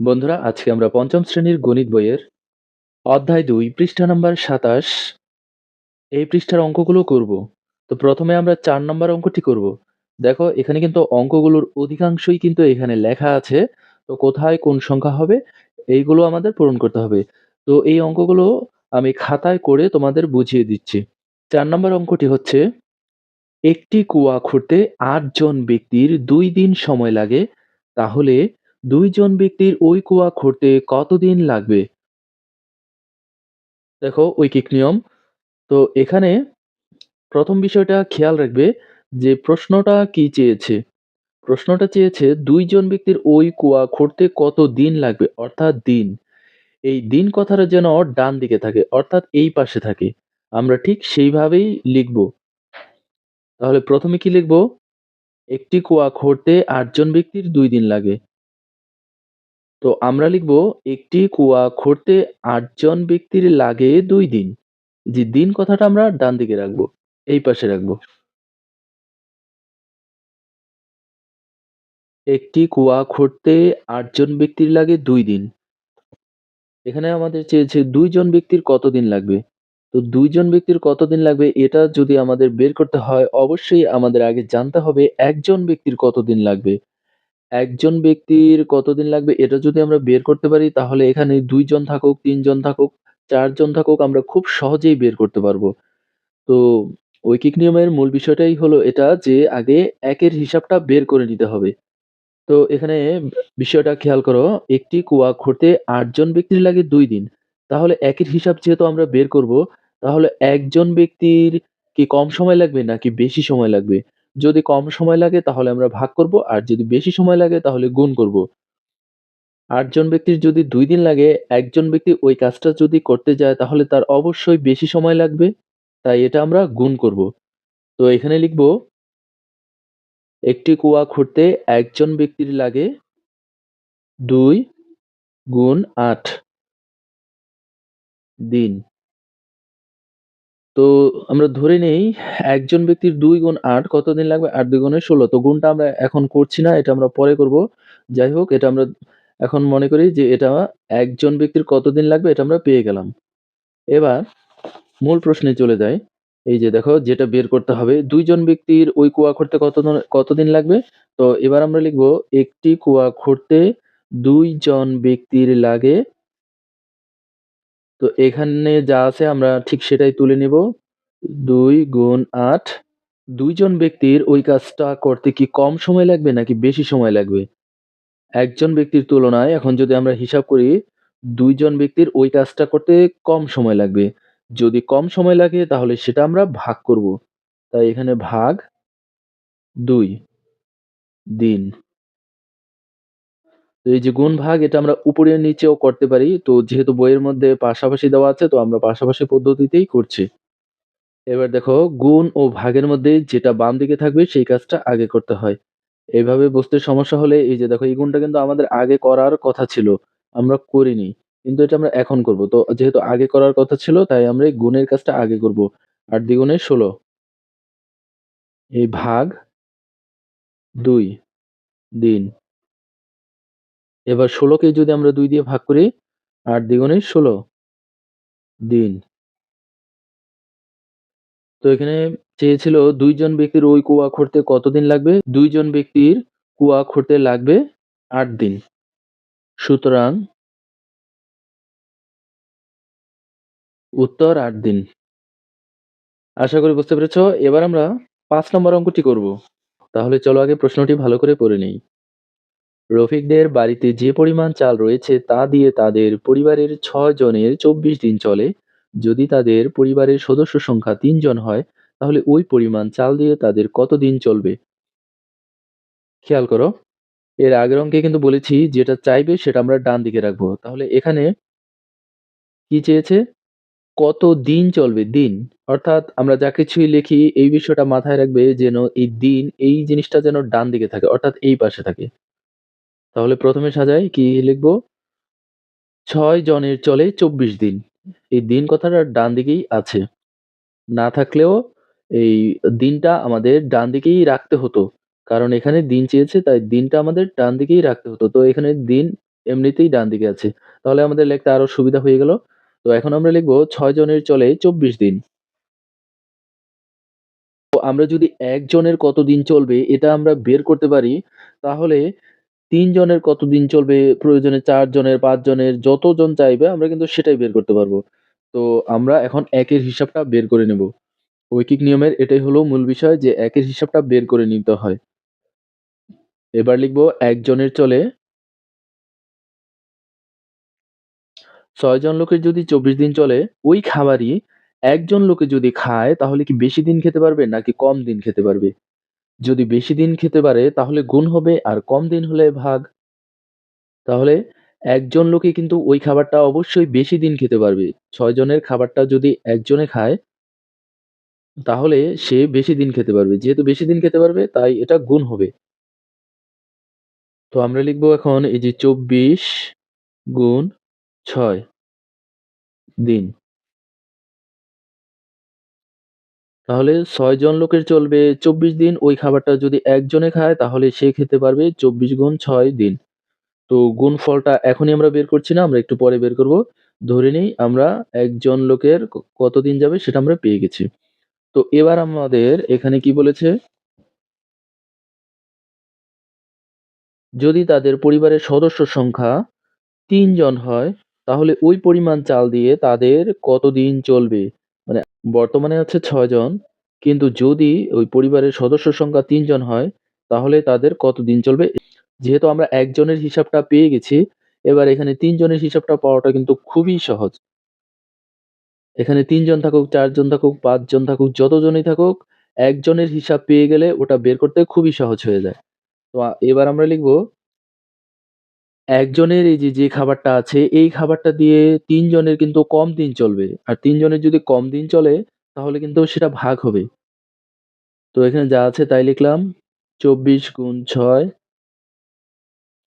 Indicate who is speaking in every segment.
Speaker 1: বন্ধুরা, আজকে আমরা পঞ্চম শ্রেণির গণিত বইয়ের অধ্যায় দুই, পৃষ্ঠা নাম্বার সাতাশ। এই পৃষ্ঠার অঙ্কগুলো করব। তো প্রথমে আমরা চার নম্বর অঙ্কটি করব। দেখো, এখানে কিন্তু অঙ্কগুলোর অধিকাংশই কিন্তু এখানে লেখা আছে। তো কোথায় কোন সংখ্যা হবে, এইগুলো আমাদের পূরণ করতে হবে। তো এই অঙ্কগুলো আমি খাতায় করে তোমাদের বুঝিয়ে দিচ্ছি। চার নম্বর অঙ্কটি হচ্ছে, একটি কুয়া খুঁড়তে আটজন ব্যক্তির দুই দিন সময় লাগে, তাহলে দুইজন ব্যক্তির ওই কুয়া খুঁড়তে কতদিন লাগবে? দেখো ঐকিক নিয়ম। তো এখানে প্রথম বিষয়টা খেয়াল রাখবে যে প্রশ্নটা কি চেয়েছে? প্রশ্নটা চেয়েছে দুইজন ব্যক্তির ওই কুয়া খুঁড়তে কত দিন লাগবে? অর্থাৎ দিন। এই দিন কথাটা যেন ডান দিকে থাকে, অর্থাৎ এই পাশে থাকে। আমরা ঠিক সেইভাবেই লিখব। তাহলে প্রথমে কি লিখব? একটি কুয়া খুঁড়তে আটজন ব্যক্তির দুই দিন লাগে। তো আমরা লিখব একটি কুয়া খুঁড়তে আটজন ব্যক্তির লাগে দুই দিন। যে দিন কথাটা আমরা ডান দিকে রাখব, এই পাশে রাখব। একটি কুয়া খুঁড়তে আটজন ব্যক্তির লাগে দুই দিন। এখানে আমাদের চেয়েছে দুইজন ব্যক্তির কতদিন লাগবে? তো দুইজন ব্যক্তির কতদিন লাগবে এটা যদি আমাদের বের করতে হয়, অবশ্যই আমাদের আগে জানতে হবে একজন ব্যক্তির কতদিন লাগবে। একজন ব্যক্তির কতদিন লাগবে এটা যদি আমরা বের করতে পারি, তাহলে এখানে দুইজন থাকুক, তিনজন থাকুক, চারজন থাকুক, আমরা খুব সহজেই বের করতে পারব। তো ঐকিক নিয়মের মূল বিষয়টাই হলো এটা যে আগে একের হিসাবটা বের করে নিতে হবে। তো এখানে বিষয়টা খেয়াল করো, একটি কুয়া খুঁড়তে আটজন ব্যক্তির লাগে দুই দিন। তাহলে একের হিসাব যেহেতু আমরা বের করব, তাহলে একজন ব্যক্তির কি কম সময় লাগবে নাকি বেশি সময় লাগবে? যদি কম সময় লাগে তাহলে আমরা ভাগ করব, আর যদি বেশি সময় লাগে তাহলে গুণ করব। আটজন ব্যক্তির যদি দুই দিন লাগে, একজন ব্যক্তি ওই কাজটা যদি করতে যায় তাহলে তার অবশ্যই বেশি সময় লাগবে, তাই এটা আমরা গুণ করব। তো এখানে লিখব, একটি কুয়া খুঁড়তে একজন ব্যক্তির লাগে দুই গুণ আট দিন। তো আমরা ধরে নেই, একজন ব্যক্তির দুই গুণ আট কতদিন লাগবে? আট দুই গুণে ষোলো। তো গুণটা আমরা এখন করছি না, এটা আমরা পরে করব। যাই হোক, এটা আমরা এখন মনে করি যে এটা একজন ব্যক্তির কতদিন লাগবে, এটা আমরা পেয়ে গেলাম। এবার মূল প্রশ্নে চলে যাই। এই যে দেখো, যেটা বের করতে হবে, দুইজন ব্যক্তির ওই কুয়া খুঁড়তে কত কতদিন লাগবে? তো এবার আমরা লিখব, একটি কুয়া খুঁড়তে দুইজন ব্যক্তির লাগে তো এখানে যা আছে আমরা ঠিক সেটাই তুলে নেব। দুই গুণ আট। দুইজন ব্যক্তির ওই কাজটা করতে কি কম সময় লাগবে নাকি বেশি সময় লাগবে? একজন ব্যক্তির তুলনায় এখন যদি আমরা হিসাব করি, দুইজন ব্যক্তির ওই কাজটা করতে কম সময় লাগবে। যদি কম সময় লাগে তাহলে সেটা আমরা ভাগ করব। তাই এখানে ভাগ দুই। দিন। এই যে গুণ ভাগ এটা আমরা উপরে নিচেও করতে পারি। তো যেহেতু বইয়ের মধ্যে পাশাপাশি দেওয়া আছে, তো আমরা পাশাপাশি পদ্ধতিতেই করছি। এবার দেখো, গুণ ও ভাগের মধ্যে যেটা বাম দিকে থাকবে, সেই কাজটা আগে করতে হয়। এভাবে বুঝতে সমস্যা হলে এই যে দেখো, এই গুণটা কিন্তু আমাদের আগে করার কথা ছিল। আমরা করিনি। কিন্তু এটা আমরা এখন করব। তো যেহেতু আগে করার কথা ছিল, তাই আমরা এই গুণের কাজটা আগে করব। আর দ্বিগুণে ষোলো। এই ভাগ দুই, দিন। এবার ষোলোকে যদি আমরা দুই দিয়ে ভাগ করি, আট দ্বিগুণে ষোলো দিন। তো এখানে চেয়েছিল দুইজন ব্যক্তির ওই কুয়া খুঁড়তে কতদিন লাগবে? দুইজন ব্যক্তির কুয়া খুঁড়তে লাগবে আট দিন। সুতরাং উত্তর আট দিন। আশা করি বুঝতে পেরেছ? এবার আমরা পাঁচ নম্বর অঙ্কটি করব। তাহলে চলো আগে প্রশ্নটি ভালো করে পড়ে নেই। রফিকদের বাড়িতে যে পরিমাণ চাল রয়েছে তা দিয়ে তাদের পরিবারের ছয় জনের চব্বিশ দিন চলে। যদি তাদের পরিবারের সদস্য সংখ্যা তিনজন হয়, তাহলে ওই পরিমাণ চাল দিয়ে তাদের কত দিন চলবে? খেয়াল করো, এর আগের অঙ্কে কিন্তু বলেছি, যেটা চাইবে সেটা আমরা ডান দিকে রাখব। তাহলে এখানে কি চেয়েছে? কত দিন চলবে? দিন। অর্থাৎ আমরা যা কিছুই লিখি, এই বিষয়টা মাথায় রাখবে যেন এই দিন, এই জিনিসটা যেন ডান দিকে থাকে, অর্থাৎ এই পাশে থাকে। তাহলে প্রথমে সাজাই কি লিখব ছয় জনের চলে চব্বিশ দিন এই দিন কথাটা ডান দিকেই আছে না থাকলেও এই দিনটা আমাদের ডান দিকেই রাখতে হতো কারণ এখানে দিন চেয়েছে তাই দিনটা আমাদের ডান দিকেই রাখতে হতো তো এখানে দিন এমনিতেই ডান দিকে আছে। তাহলে আমাদের লিখতে আরও সুবিধা হয়ে গেল। তো এখন আমরা লিখব ৬ জনের চলে ২৪ দিন। আমরা যদি একজনের কত দিন চলবে এটা আমরা বের করতে পারি, তাহলে ৩ জনের কতদিন চলবে, প্রয়োজনে চারজনের, পাঁচজনের যতজন চাইবে আমরা কিন্তু সেটাই বের করতে পারব। তো আমরা এখন ১ এর হিসাবটা বের করে নেব। ঐকিক নিয়মের এটাই হলো মূল বিষয় যে ১ এর হিসাবটা বের করে নিতে হয়। এবার লিখব একজনের চলে ৬ জন লোকের যদি ২৪ দিন চলে, ওই খাবারই একজন লোকে যদি খায় তাহলে কি বেশি দিন খেতে পারবে নাকি কম দিন খেতে পারবে? যদি বেশি দিন খেতে পারে, তাহলে গুণ হবে আর কম দিন হলে ভাগ। তাহলে ১ জন লোকে কিন্তু ওই খাবারটা অবশ্যই বেশি দিন খেতে পারবে। ৬ জনের খাবারটা যদি একজনে খায়, তাহলে সে বেশি দিন খেতে পারবে। যেহেতু বেশি দিন খেতে পারবে, তাই এটা গুণ হবে। তো আমরা লিখব এখন এই যে ২৪ গুণ ৬ দিন। তাহলে ৬ জন লোকের চলবে ২৪ দিন। ওই খাবারটা যদি একজনে খায় তাহলে সে খেতে পারবে ২৪ গুণ ছয় দিন। তো গুণ ফলটা এখনই আমরা বের করছি না, আমরা একটু পরে বের করব। ধরে নিই আমরা একজন লোকের কতদিন যাবে সেটা আমরা পেয়ে গেছি। তো এবার আমাদের এখানে কি বলেছে? যদি তাদের পরিবারের সদস্য সংখ্যা তিনজন হয়, তাহলে ওই পরিমাণ চাল দিয়ে তাদের কতদিন চলবে? মানে বর্তমানে আছে ৬ জন, কিন্তু যদি ওই পরিবারের সদস্য সংখ্যা ৩ জন হয়, তাহলে তাদের কতদিন চলবে? যেহেতু আমরা একজনের হিসাবটা পেয়ে গেছি, এবার এখানে ৩ জনের হিসাবটা পাওয়াটা কিন্তু খুবই সহজ। এখানে ৩ জন থাকুক, ৪ জন থাকুক, ৫ জন থাকুক, যতজনই থাকুক, একজনের হিসাব পেয়ে গেলে ওটা বের করতে খুবই সহজ হয়ে যায়। তো এবার আমরা লিখব ১ জনের এই যে, যে খাবারটা আছে, এই খাবারটা দিয়ে ৩ জনের কিন্তু কম দিন চলবে। আর ৩ জনের যদি কম দিন চলে, তাহলে কিন্তু সেটা ভাগ হবে। তো এখানে যা আছে তাই লিখলাম। ২৪ গুণ ৬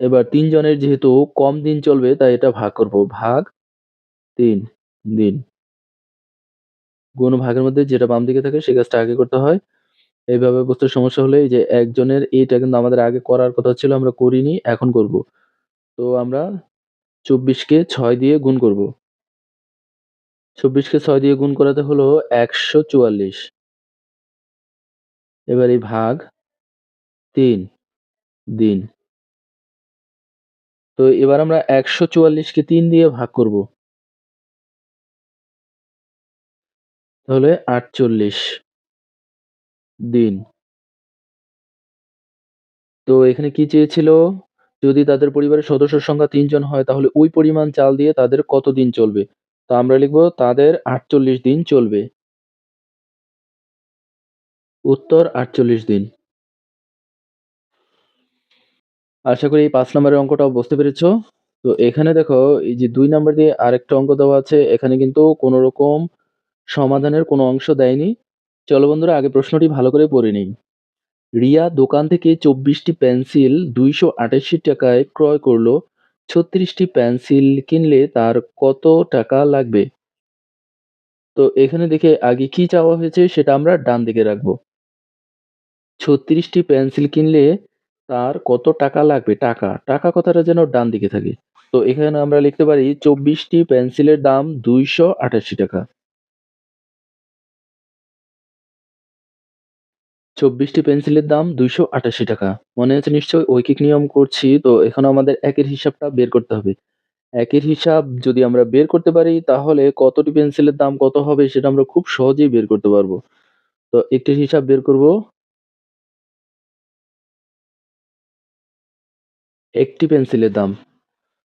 Speaker 1: এবার ৩ জনের যেহেতু কম দিন চলবে তাই এটা ভাগ করব। ভাগ ৩ দিন। গুণ ভাগের মধ্যে যেটা বাম দিকে থাকে সে কাজটা আগে করতে হয়। এইভাবে বুঝতে সমস্যা হলে যে ১ জনের এইটা কিন্তু আমাদের আগে করার কথা ছিল আমরা করিনি, এখন করব। তো আমরা চব্বিশকে ছয় দিয়ে গুণ করব। চব্বিশকে ছয় দিয়ে গুণ করাতে হলো ১৪৪। এবার এই ভাগ তিন, দিন। তো এবার আমরা ১৪৪ কে তিন দিয়ে ভাগ করব। তাহলে ৪৮ দিন। তো এখানে কি চেয়েছিল? যদি তাদের পরিবারের সদস্য সংখ্যা তিনজন হয়, তাহলে ওই পরিমাণ চাল দিয়ে তাদের কতদিন চলবে? তো আমরা লিখব, তাদের ৪৮ দিন চলবে। উত্তর ৪৮ দিন। আশা করি এই পাঁচ নাম্বারের অঙ্কটাও বুঝতে পেরেছ। তো এখানে দেখো, এই যে দুই নাম্বার দিয়ে আরেকটা অঙ্ক দেওয়া আছে। এখানে কিন্তু কোন রকম সমাধানের কোনো অংশ দেয়নি। চলো বন্ধুরা, আগে প্রশ্নটি ভালো করে পড়ে নেই। রিয়া দোকান থেকে ২৪ টি পেন্সিল ৳২৮৮ টাকায় ক্রয় করল। ৩৬ টি পেন্সিল কিনলে তার কত টাকা লাগবে? তো এখানে দেখে আগে কি চাওয়া হয়েছে সেটা আমরা ডান দিকে রাখব। ৩৬ টি পেন্সিল কিনলে তার কত টাকা লাগবে? টাকা। টাকা কথাটা যেন ডান দিকে থাকে। তো এখানে আমরা লিখতে পারি ২৪ টি পেন্সিলের দাম ৳২৮৮ ২৪ টি পেন্সিলের দাম ৳২৮৮ মনে আছে নিশ্চয়ই ঐকিক নিয়ম করছি। তো এখন আমাদের একের হিসাবটা বের করতে হবে। একের হিসাব যদি আমরা বের করতে পারি, তাহলে কতটি পেন্সিলের দাম কত হবে সেটা আমরা খুব সহজেই বের করতে পারব তো একটির হিসাব বের করব। একটি পেন্সিলের দাম।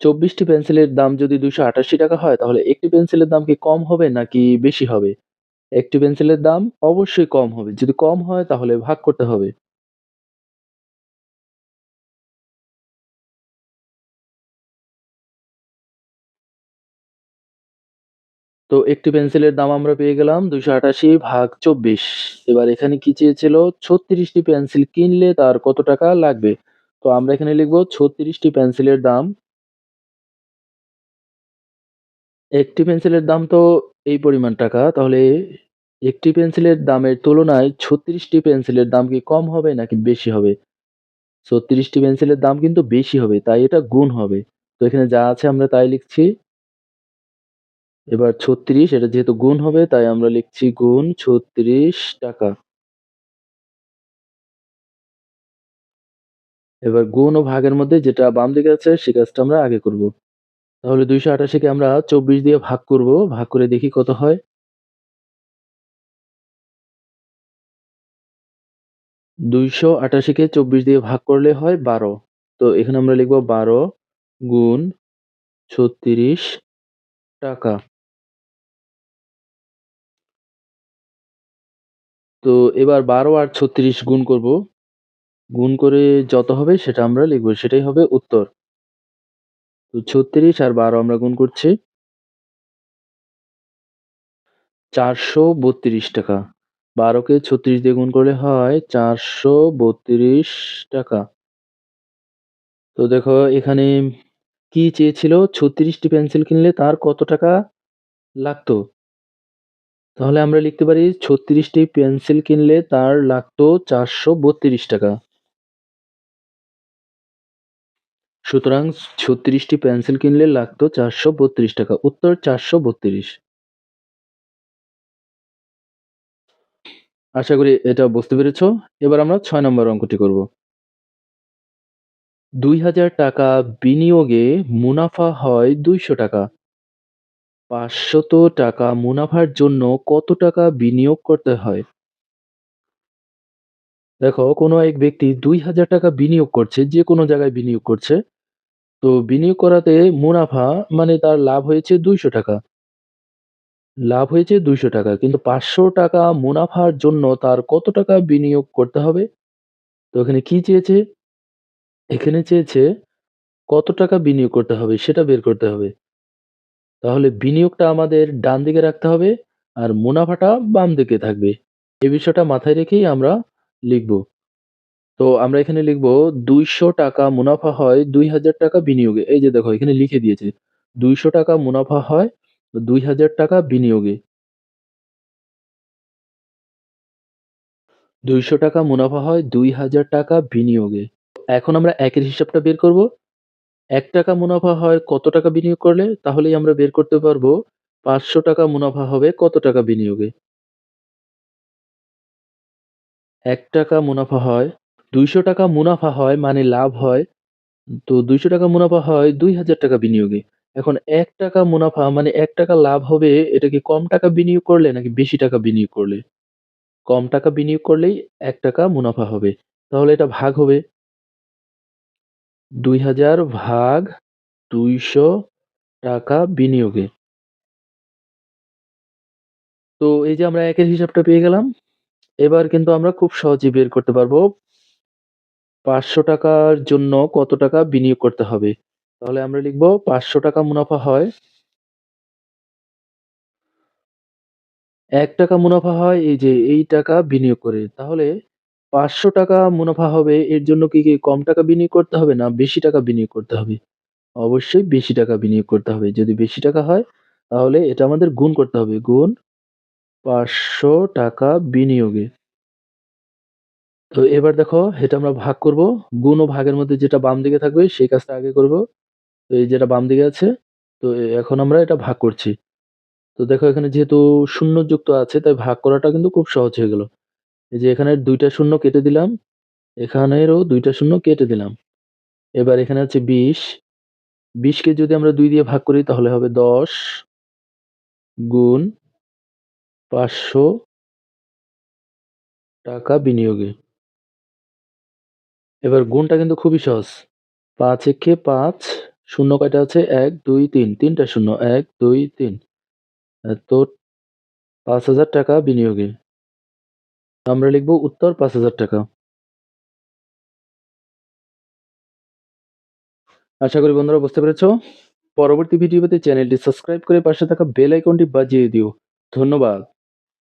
Speaker 1: চব্বিশটি পেন্সিলের দাম যদি ৳২৮৮ হয়, তাহলে একটি পেন্সিলের দাম কি কম হবে নাকি বেশি হবে? একটি পেন্সিলের দাম অবশ্যই কম হবে। যদি কম হয়, তাহলে ভাগ করতে হবে। তো একটি পেন্সিলের দাম আমরা পেয়ে গেলাম ২৮৮ ভাগ ২৪। এবার এখানে কি চেয়েছিল? ছত্রিশটি পেন্সিল কিনলে তার কত টাকা লাগবে? তো আমরা এখানে লিখব, ছত্রিশটি পেন্সিলের দাম একটি পেন্সিলের দাম তো এই পরিমাণ টাকা। তাহলে একটি পেন্সিলের দামের তুলনায় ছত্রিশটি পেন্সিলের দাম কি কম হবে নাকি বেশি হবে? ছত্রিশটি পেন্সিলের দাম কিন্তু বেশি হবে। তাই এটা গুণ হবে। তো এখানে যা আছে আমরা তাই লিখছি। এবার ৩৬ এটা যেহেতু গুণ হবে, তাই আমরা লিখছি গুণ ৳৩৬ এবার গুণ ও ভাগের মধ্যে যেটা বাম দিকে আছে, সে কাজটা আমরা আগে করব। তাহলে ২৮৮ কে আমরা ২৪ দিয়ে ভাগ করব। ভাগ করে দেখি কত হয়। ২৮৮ কে ২৪ দিয়ে ভাগ করলে হয় ১২। তো এখানে আমরা লিখব ১২ গুণ ৳৩৬ তো এবার ১২ আর ৩৬ গুণ করব। গুণ করে যত হবে সেটা আমরা লিখব। সেটাই হবে উত্তর। তো ৩৬ আর ১২ আমরা গুণ করছি। ৳৪৩২ ১২ কে ৩৬ দিয়ে গুণ করলে হয় ৳৪৩২ তো দেখো এখানে কি চেয়েছিল ছত্রিশটি পেন্সিল কিনলে তার কত টাকা লাগতো? তাহলে আমরা লিখতে পারি, ছত্রিশটি পেন্সিল কিনলে তার লাগতো ৳৪৩২ সুতরাং ছত্রিশটি পেন্সিল কিনলে লাগতো ৳৪৩২ উত্তর ৪৩২ আশা করি এটা বুঝতে পেরেছ। এবার আমরা ছয় নম্বর অঙ্কটি করব। ৳২,০০০ বিনিয়োগে মুনাফা হয় ৳২০০ ৳৫০০ মুনাফার জন্য কত টাকা বিনিয়োগ করতে হয়? দেখো কোনো এক ব্যক্তি ৳২,০০০ বিনিয়োগ করছে, যে কোনো জায়গায় বিনিয়োগ করছে। তো বিনিয়োগ করাতে মুনাফা মানে তার লাভ হয়েছে ৳২০০ লাভ হয়েছে ৳২০০ কিন্তু ৳৫০০ মুনাফার জন্য তার কত টাকা বিনিয়োগ করতে হবে? তো এখানে কি চেয়েছে? এখানে চেয়েছে কত টাকা বিনিয়োগ করতে হবে সেটা বের করতে হবে। তাহলে বিনিয়োগটা আমাদের ডান দিকে রাখতে হবে আর মুনাফাটা বাম দিকে থাকবে। এই বিষয়টা মাথায় রেখেই আমরা লিখব। তো আমরা এখানে লিখব ৳২০০ মুনাফা হয় ৳২,০০০ বিনিয়োগে। এই যে দেখো এখানে লিখে দিয়েছে। ৳২০০ মুনাফা হয় ৳২,০০০ বিনিয়োগে। ৳২০০ মুনাফা হয় ৳২,০০০ বিনিয়োগে। এখন আমরা একের হিসাবটা বের করব। এক টাকা মুনাফা হয় কত টাকা বিনিয়োগ করলে? তাহলেই আমরা বের করতে পারব ৳৫০০ মুনাফা হবে কত টাকা বিনিয়োগে। এক টাকা মুনাফা হয় ৳২০০ মুনাফা হয় মানে লাভ হয়। তো ৳২০০ মুনাফা হয় ৳২,০০০ বিনিয়োগে। এখন এক টাকা মুনাফা মানে এক টাকা লাভ হবে এটা কি কম টাকা বিনিয়োগ করলে নাকি বেশি টাকা বিনিয়োগ করলে? কম টাকা বিনিয়োগ করলেই এক টাকা মুনাফা হবে। তাহলে এটা ভাগ হবে। ২০০০ ভাগ ৳২০০ বিনিয়োগে। তো এই যে আমরা একের হিসাবটা পেয়ে গেলাম। এবার কিন্তু আমরা খুব সহজেই বের করতে পারব ৳৫০০ টাকার জন্য কত টাকা বিনিয়োগ করতে হবে। তাহলে আমরা লিখব ৳৫০০ মুনাফা হয় এক টাকা মুনাফা হয় এই যে এই টাকা বিনিয়োগ করে। তাহলে ৳৫০০ মুনাফা হবে এর জন্য কি, কি কম টাকা বিনিয়োগ করতে হবে না বেশি টাকা বিনিয়োগ করতে হবে? অবশ্যই বেশি টাকা বিনিয়োগ করতে হবে। যদি বেশি টাকা হয় তাহলে এটা আমাদের গুণ করতে হবে। গুণ ৳৫০০ বিনিয়োগে। তো এবার দেখো, এটা আমরা ভাগ করব। গুণ ও ভাগের মধ্যে যেটা বাম দিকে থাকবে, সেই কাজটা আগে করব। তো এই যেটা বাম দিকে আছে, তো এখন আমরা এটা ভাগ করছি। তো দেখো, এখানে যেহেতু শূন্য যুক্ত আছে, তাই ভাগ করাটা কিন্তু খুব সহজ হয়ে গেল। এই যে এখানে দুইটা শূন্য কেটে দিলাম। এখানেরও দুইটা শূন্য কেটে দিলাম। এবার এখানে আছে ২০। ২০ কে যদি আমরা দুই দিয়ে ভাগ করি, তাহলে হবে ১০ গুণ ৫০০ টাকা বিনিয়োগে। এবার গুণটা কিন্তু খুবই সহজ। পাঁচ একে পাঁচ শূন্য কয়টা আছে? এক দুই তিন তিনটা শূন্য এক দুই তিন তো পাঁচ হাজার টাকা বিনিয়োগে। আমরা লিখব উত্তর ৳৫,০০০ আশা করি বন্ধুরা বুঝতে পেরেছ। পরবর্তী ভিডিও পেতে চ্যানেলটি সাবস্ক্রাইব করে পাশে থাকা বেল আইকনটি বাজিয়ে দিও। ধন্যবাদ।